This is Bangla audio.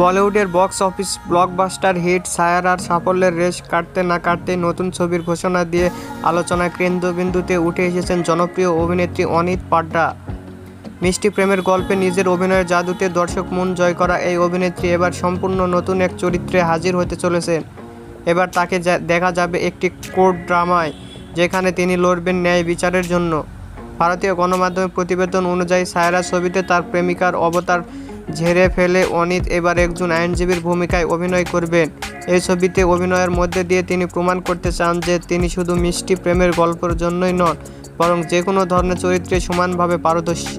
বলিউডের বক্স অফিস ব্লকবাস্টার হিট সায়ারার সাফল্যের রেশ কাটতে না কাটতেই নতুন ছবির ঘোষণা দিয়ে আলোচনার কেন্দ্রবিন্দুতে উঠে এসেছেন জনপ্রিয় অভিনেত্রী অনিত পাড্ডা। মিষ্টি প্রেমের গল্পে নিজের অভিনয়ের জাদুতে দর্শক মন জয় করা এই অভিনেত্রী এবার সম্পূর্ণ নতুন এক চরিত্রে হাজির হতে চলেছেন। এবার তাকে দেখা যাবে একটি কোর্ট ড্রামায়, যেখানে তিনি লড়বেন ন্যায় বিচারের জন্য। ভারতীয় গণমাধ্যমের প্রতিবেদন অনুযায়ী সায়রা ছবিতে তার প্রেমিকার অবতার ঝেড়ে ফেলে অনিত এবার একজন আইনজীবীর ভূমিকায় অভিনয় করবেন এই ছবিতে অভিনয়ের মধ্যে দিয়ে তিনি প্রমাণ করতে চান যে তিনি শুধু মিষ্টি প্রেমের গল্পের জন্যই নন, বরং যে কোনো ধরনের চরিত্রে সমানভাবে পারদর্শী।